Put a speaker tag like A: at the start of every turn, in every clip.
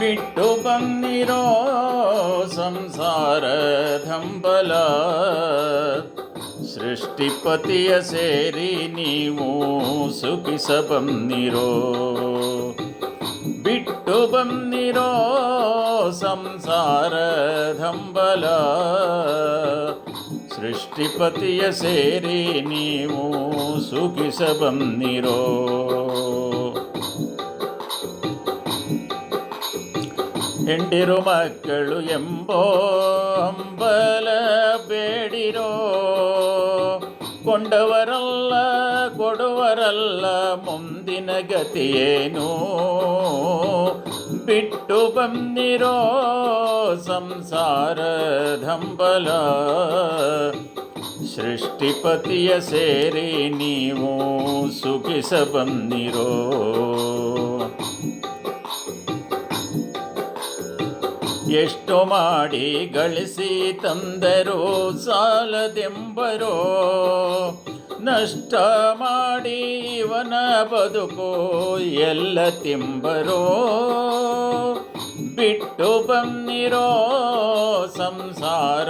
A: ಬಿಟ್ಟು ಬಂದಿರೋ ಸಂಸಾರ ಧಂಬಲ ಸೃಷ್ಟಿಪತಿಯ ಸೇರಿ ನೀವು ಸುಖಿಸ ಬಂದಿರೋ. ಬಿಟ್ಟು ಬಂದಿರೋ ಸಂಸಾರ ಧಂಬಲ ಸೃಷ್ಟಿಪತಿಯ ಸೇರಿ ನೀವು ಸುಖಿಸ ಬಂದಿರೋ. ಹೆಂಡಿರು ಮಕ್ಕಳು ಎಂಬೋ ಅಂಬಲ ಬೇಡಿರೋ. ಕೊಂಡವರಲ್ಲ, ಕೊಡುವರಲ್ಲ, ಮುಂದಿನ ಗತಿಯೇನು? ಬಿಟ್ಟು ಬಂದಿರೋ ಸಂಸಾರ ಧಂಬಲ ಸೃಷ್ಟಿಪತಿಯ ಸೇರಿ ನೀವು ಸುಖಿಸ ಬಂದಿರೋ ಎಷ್ಟು ಮಾಡಿ ಗಳಿಸಿ ತಂದರೂ ಸಾಲದೆಂಬರೋ. ನಷ್ಟ ಮಾಡಿ ಇವನ ಬದುಕು ಎಲ್ಲ ತಿಂಬರೋ. ಬಿಟ್ಟು ಬಂದಿರೋ ಸಂಸಾರ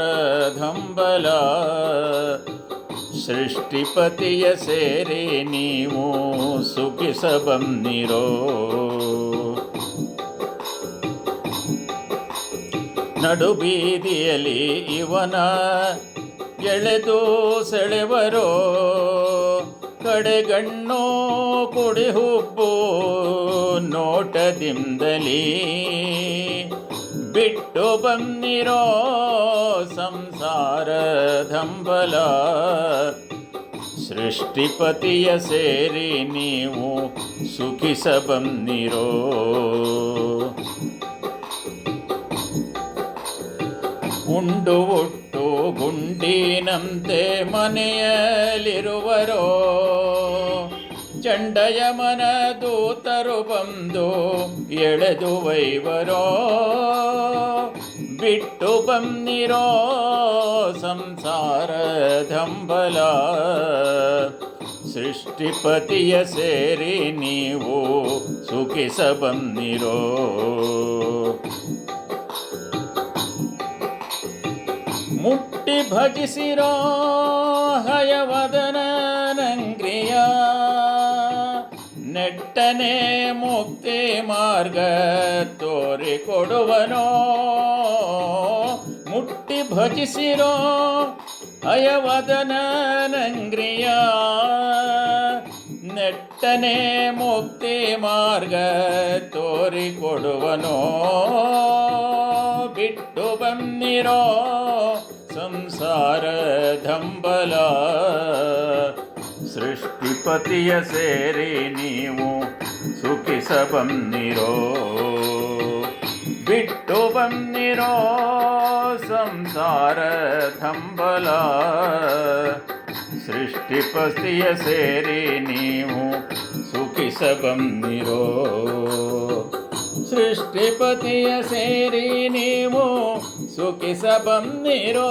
A: ಧಂಬಲ ಸೃಷ್ಟಿಪತಿಯ ಸೇರಿ ನೀವು ಸುಖಿಸ ಬಂದಿರೋ. ನಡು ಬೀದಿಯಲ್ಲಿ ಇವನ ಎಳೆದು ಸೆಳೆವರೋ, ಕಡೆಗಣ್ಣು ಕುಡಿ ಹುಬ್ಬು ನೋಟದಿಂದಲೇ ಬಿಟ್ಟು ಬಂದಿರೋ ಸಂಸಾರ ಧಂಬಲ ಸೃಷ್ಟಿಪತಿಯ ಸೇರಿ ನೀವು ಸುಖಿಸ ಬಂದಿರೋ ಉಂಡು ಒಟ್ಟು ಗುಂಡಿನಂತೆ ಮನೆಯಲ್ಲಿರುವರೋ? ಚಂಡಯಮನ ದೂತರು ಬಂದು ಎಳೆದು ವೈವರೋ ಬಿಟ್ಟು ಬಂದಿರೋ ಸಂಸಾರ ಧಂಬಲ ಸೃಷ್ಟಿಪತಿಯ ಸೇರಿ ನೀವು ಸುಖಿಸ ಬಂದಿರೋ? ಮುಟ್ಟಿ ಭಜಿಸಿರೋ ಹಯವದನ ನಂಗ್ರಿಯ. ನೆಟ್ಟನೆ ಮುಕ್ತಿ ಮಾರ್ಗ ತೋರಿಕೊಡುವನೋ. ಮುಟ್ಟಿ ಭಜಿಸಿರೋ ಹಯವದನ ನಂಗ್ರಿಯ. ನೆಟ್ಟನೆ ಮುಕ್ತಿ ಮಾರ್ಗ ತೋರಿಕೊಡುವನೋ. ಬಿಟ್ಟು ಬಂದಿರೋ ಸಂಸಾರ ದಂಬಲ ಸೃಷ್ಟಿಪತಿಯ ಸೇರಿ ನೀವು ಸುಖಿಸ ಬಂದಿರೋ ಬಿಟ್ಟು ಬಂದಿರೋ ಸಂಸಾರ ದಂಬಲ ಸೃಷ್ಟಿಪತಿಯ ಸೇರಿ ನೀವು ಸುಖಿಸ ಬಂದಿರೋ ಸೃಷ್ಟಿಪತಿಯ ಸೇರಿ ನೀವು ಸುಖಿಸ ಬಂದಿರೋ